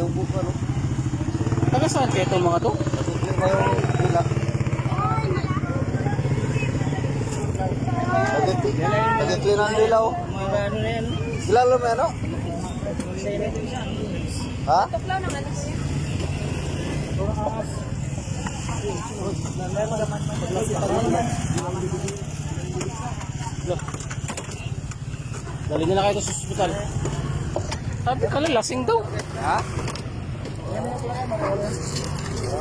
yung buka, no? Taga saan kaya itong mga to? Natukli na yung. Nagitli, nagitli na ang ilaw. Ano na yan. Kilala mo yan, no? Ha? Dali na kayo sa ospital. Sabi ka lang, lasing daw. Ha?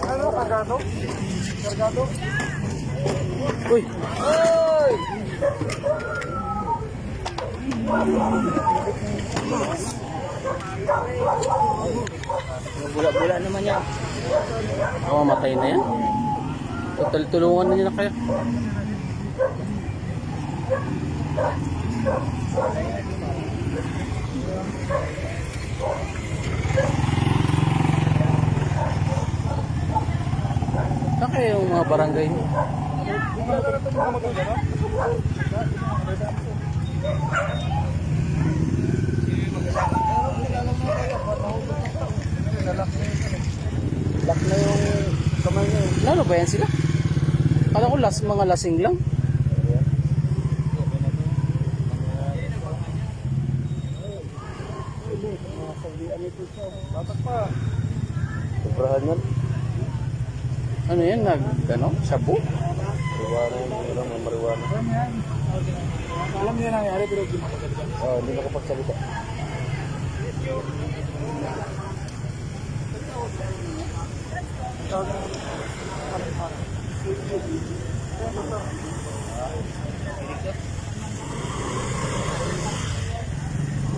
Ano, kargado? Kargado? Uy, Ay! Bula-bula naman yan. oh, matay na yan. Total, tulungan na niya na kayo. Saan kaya yung mga barangay niyo? Lock na yung kamay niya. Lalo ba yan sila? Kala ko las, mga lasing lang. Sobrahan yan. Ano yan? Nag, ano? Shabu? Mariwana yung mga lang, mariwana. Alam niyo nangyari pero di makaganda. Oh, hindi nakapagsalita.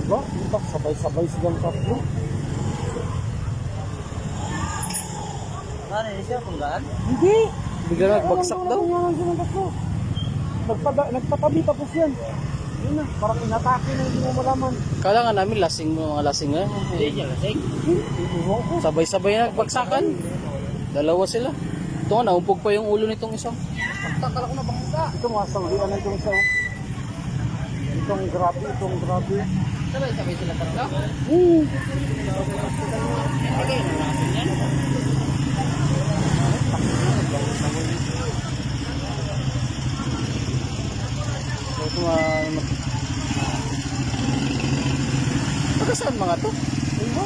Ba? Ba? Sabay-sabay silang tatlo. Yun siya kung gaan? Hindi! Bigla nagbagsak daw. Nagpada, nagpatabi tapos yan. Yun na, parang inatake na hindi mo malaman. Kala nga namin lasing mga lasing nga. Hindi lasing. Sabay-sabay na nagbagsakan. Dalawa sila. Ito nga, naumpog pa yung ulo nitong isang. Takala ko na bangsa. Ito mga saulian na itong sa... Itong grabe, itong grabe. Sabay-sabay sila tatlo. Hmm. Ito mga... Taga saan mga to? Ano.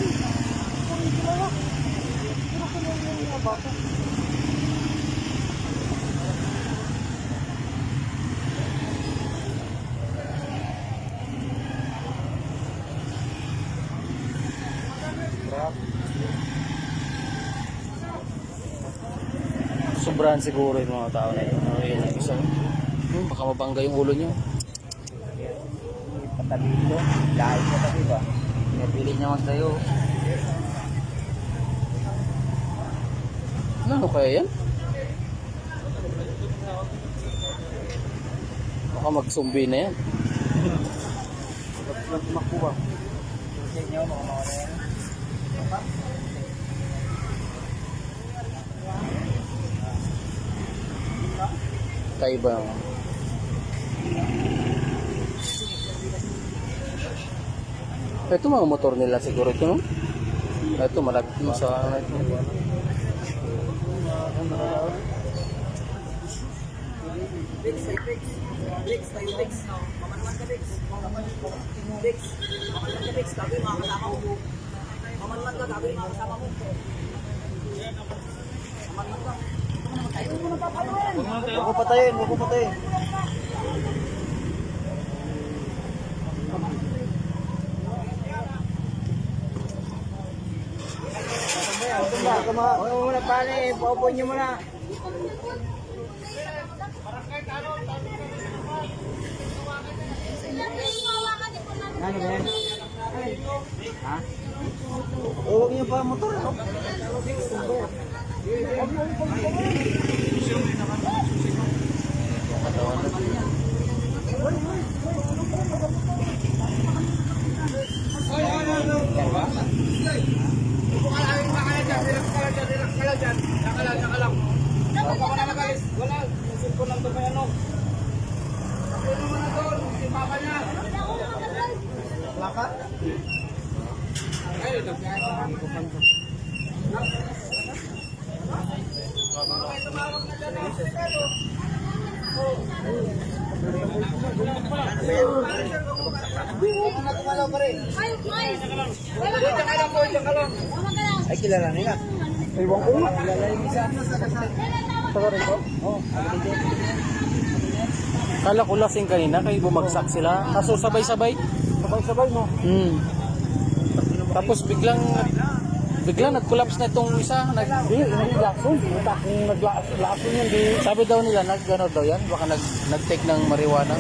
Grabe. Sobrahan siguro yung mga tao na yun. Ano yun, yung isang... Hmm, baka mabangga yung ulo niyo. Patabi ito. Dahil sa tabi ba? Pinapili niya mas tayo. Ano kaya yan? Baka magsumbi na yan. Ba't makuha? Sa inyo, mga mga na yan. Kaiba. Ito mga motor nila siguro ito, no? Ito, malapit mo sa... ito. Bix, Bix. Bix, tayo Bix. Mamanaman ka Bix. Bix. Mamanaman ka Bix. Sabi mga kasama mo. Mamanaman ka, sabi mga kasama mo. Mamanaman ka. Huwag ko patayin, huwag ko patayin. Huwag eh. Paupo niyo muna. Ano ba yan? Ha? Huwag niyo pa motor. ano? Ay, kilala nila. Ewan ko. Kilala yung ko? Oo. Kala ko lasing kanina kay bumagsak sila. Kaso sabay-sabay. Sabay-sabay no. Hmm. Tapos biglang biglang nag-collapse na itong isa. Nag, Hindi, hindi lason. Basta kung naglason yan, di... sabi daw nila, nag ano daw yan, baka nag, nag-take ng marijuana.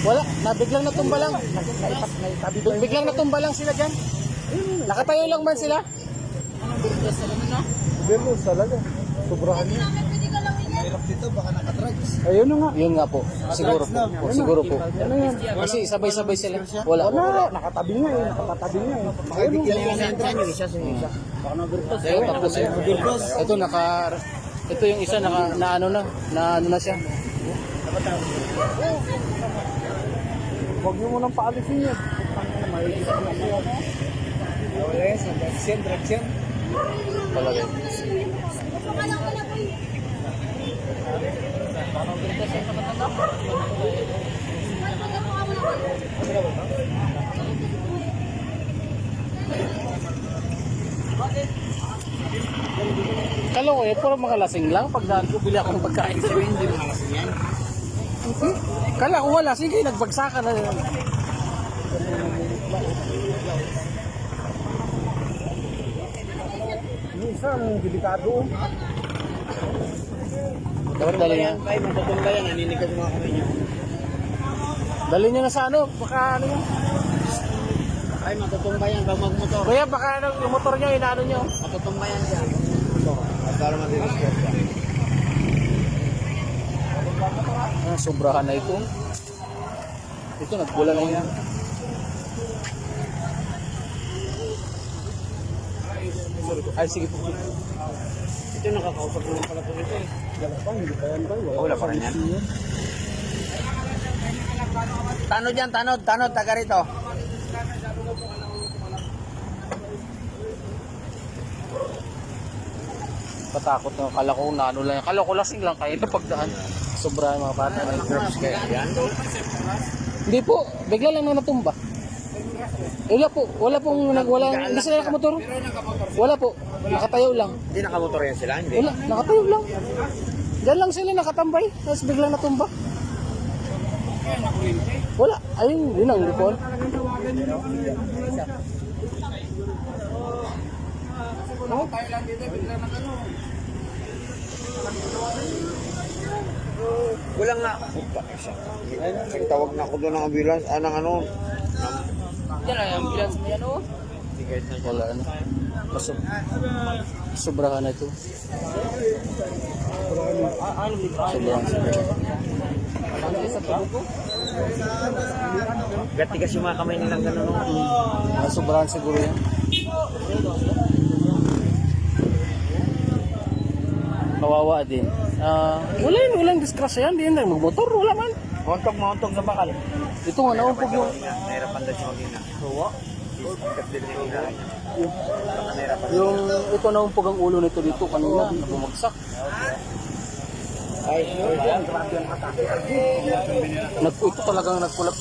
Wala, na biglang natumba lang. Biglang natumba lang sila dyan. Nakatayo lang man sila. Belo talaga. Sobrahan niya. Ayun na nga. Yun nga po. Siguro po. po siguro po. Ano yan? Kasi sabay-sabay sila. Wala po. Wala, nakatabi nga eh. Nakatabi nga eh. Ayun na. isa sa isa. Ayun, tapos yun. Ito naka ito yung isa naka na ano na, na ano na siya. Huwag niyo munang paalisin yan. Mahigit na siya. Wala yan, sa traction, traction. Palagay. Ko eh, puro mga lasing lang. Pag daan ko, bili akong pagkain. Sabi, hindi mga lasing yan. Kala ko wala. Sige, nagbagsakan na. Ang delikado. Dapat dali niya. Ay, matutumba yan, naninigas mga kami niya. Dali niya na sa ano. Baka ano yun. Ay, matutumba yan pag magmotor. Kaya baka ano, yung motor niya, inaano niyo. Matutumba yan siya. Para matilas ko. Ah, sobrahan na ito. Ito, nagbula na yan. Ay, sige po. Ito nakakausap naman pala po ito eh. Wala pa, hindi pa yan ba? Wala pa rin yan. Tanod yan, tanod, tanod, taga rito. Patakot na. Kala ko na ano lang. Kala ko lasing lang kayo. Ito pagdaan. Sobra yung mga bata. May drops kaya. Yan. Hindi po. Bigla lang na natumba. Wala po. Wala pong nag wala. Hindi sila nakamotor. Wala po. Nakatayo lang. Hindi nakamotor yan sila, hindi. Wala. Nakatayo lang. Diyan lang sila nakatambay. Tapos biglang natumba. Wala. Ayun. Yun ang report. Wala nga. Ang tawag na ako doon ng ambulance, ah, ng ano. Yan ang ambulance mo yan oh. Wala ano. Masub sobrahan na ito. Sobrahan sobrahan. Gatigas yung mga kamay nilang gano'n. no? Mga sobrahan siguro yan. Kawawa din. Ah, wala yun, walang disgrasya yan. Di yan magmotor, wala man. Montog, montog sa bakal. Ito nga, naumpog yung... Nahirapan daw siya mag-ina. Yung ito naumpog ang ulo nito dito kanina, bumagsak. Ay, ito talagang nagkulap.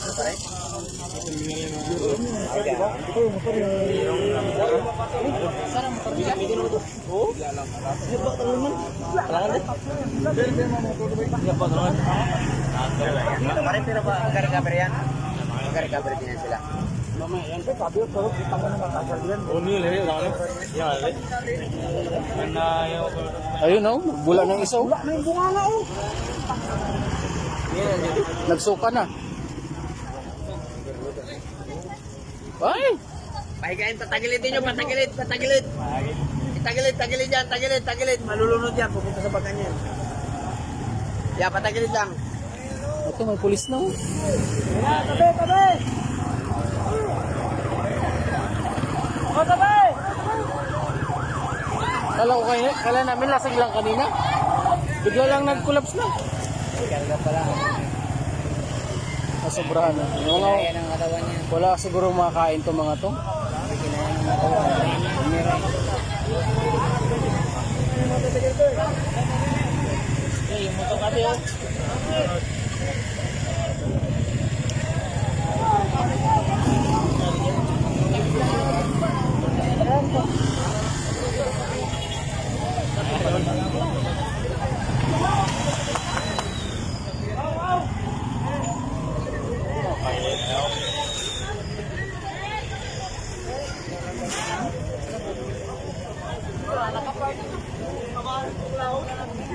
Ayun oh, bula ng isaw. Na yung bunga nga oh. Nagsuka na. Ay! Pahigain, patagilid ninyo, patagilid, patagilid. Tagilid, tagilid yan, tagilid, tagilid. Malulunod yan, pupunta sa bagan yan. Yeah, patagilid lang. Ito may pulis na oh. Tabi, tabi! O, tabi! Kala ko kayo, kala namin lasing lang kanina. Bigla lang nag-collapse na. Karga pala. Nasobrahan na. Yung mga, ang katawan niya. wala siguro makakain to mga to.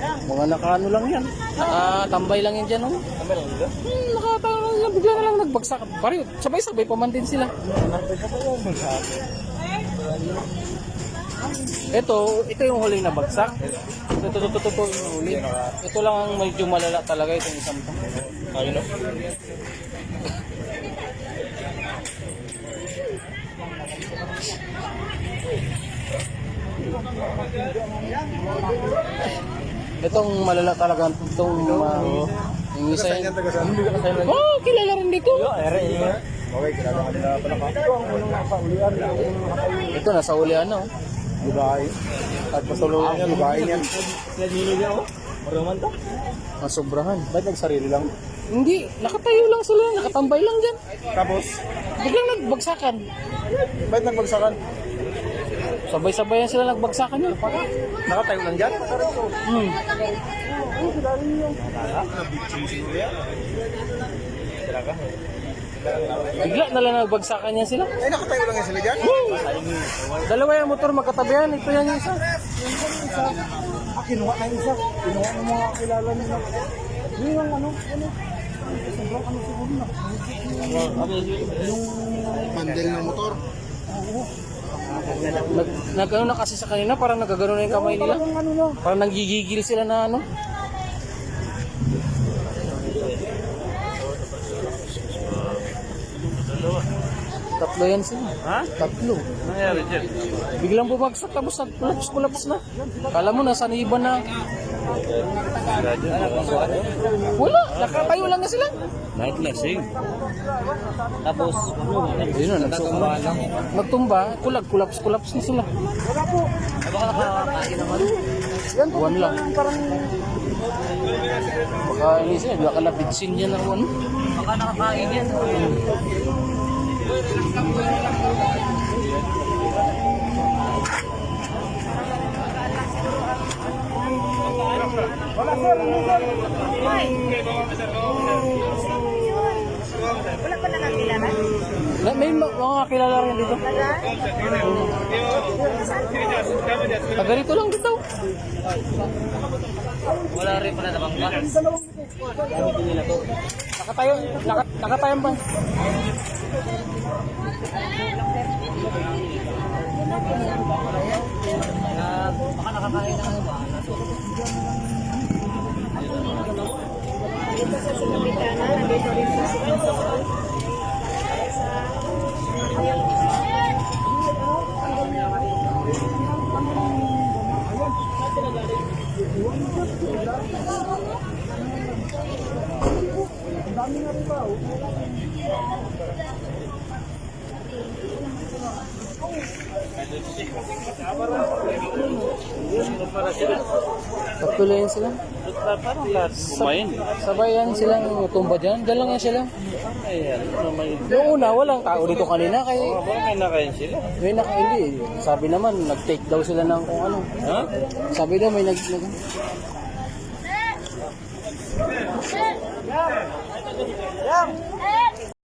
Mga nakaano lang yan. Nakatambay lang yan dyan, oh. Hmm, nakatambay lang, bigla na lang nagbagsak. Pare, sabay-sabay pa man din sila. Ito, ito yung huling nabagsak. Ito, ito, ito, ito, ito yung huli. Ito lang ang medyo malala talaga itong isang to. Ayun, no? Itong malala talaga itong uh, yung isa yun. Oh, kilala rin dito. Okay, kilala ka nila pala ka. Ito ang unang nakaulian. Ito nasa ulian na. oh. Dubai. At pasulungan niya, Dubai niyan. Masobrahan. Ba't nagsarili lang? Hindi, nakatayo lang sila, nakatambay lang dyan. Tapos, Biglang nagbagsakan. ba't nagbagsakan? Sabay-sabay yan sila nagbagsakan yun. Nakatayo lang dyan? Hmm. Bigla na lang nagbagsakan yan sila. Ay, nakatayo lang yan sila dyan? Dalawa yung motor magkatabihan, ito yan yung isa. Ah, kinuha na yung isa. Kinuha ng mga kilala nila. Yun ang ano, ano. Sobrang ano siguro na. Yung bandel ng motor. Nag, nag ano na kasi sa kanina, parang nagagano na yung kamay nila. Ano. Parang nanggigigil sila na ano. Tatlo yan sila. Ha? Tatlo. Nangyari dyan? Biglang bumagsak tapos nag-collapse na. Kala mo nasa iba na. Wala, nakatayo lang na sila. Night lasing. Tapos, Ayun na, nagtumba lang. Nagtumba, kulag, collapse, collapse na sila. Wala po. ay baka nakakain naman. Yan po. Buwan lang. Parang Baka ini siya, baka napitsin niya ng ano. Baka nakakain yan. wala sir, hindi Wala pa nakakilala? Na, may ma- mga kilala rin dito. Taga rito lang dito. Wala rin pala nabangga. Nakatayo, naka, nakatayo ba? Baka nakakain na ba? Dito sa Sinabitana, nandito rin sa Sinabitana. Tatlo lang yan sila. Parang lahat kumain. Sabayan silang tumba dyan. Dyan lang yan sila. Ayan, may... Noong una, walang tao dito kanina. Kay, Baka may nakain sila. may naka, hindi. Sabi naman, nag-take daw sila ng kung ano. Ha? Sabi daw, may nag... nag Eh!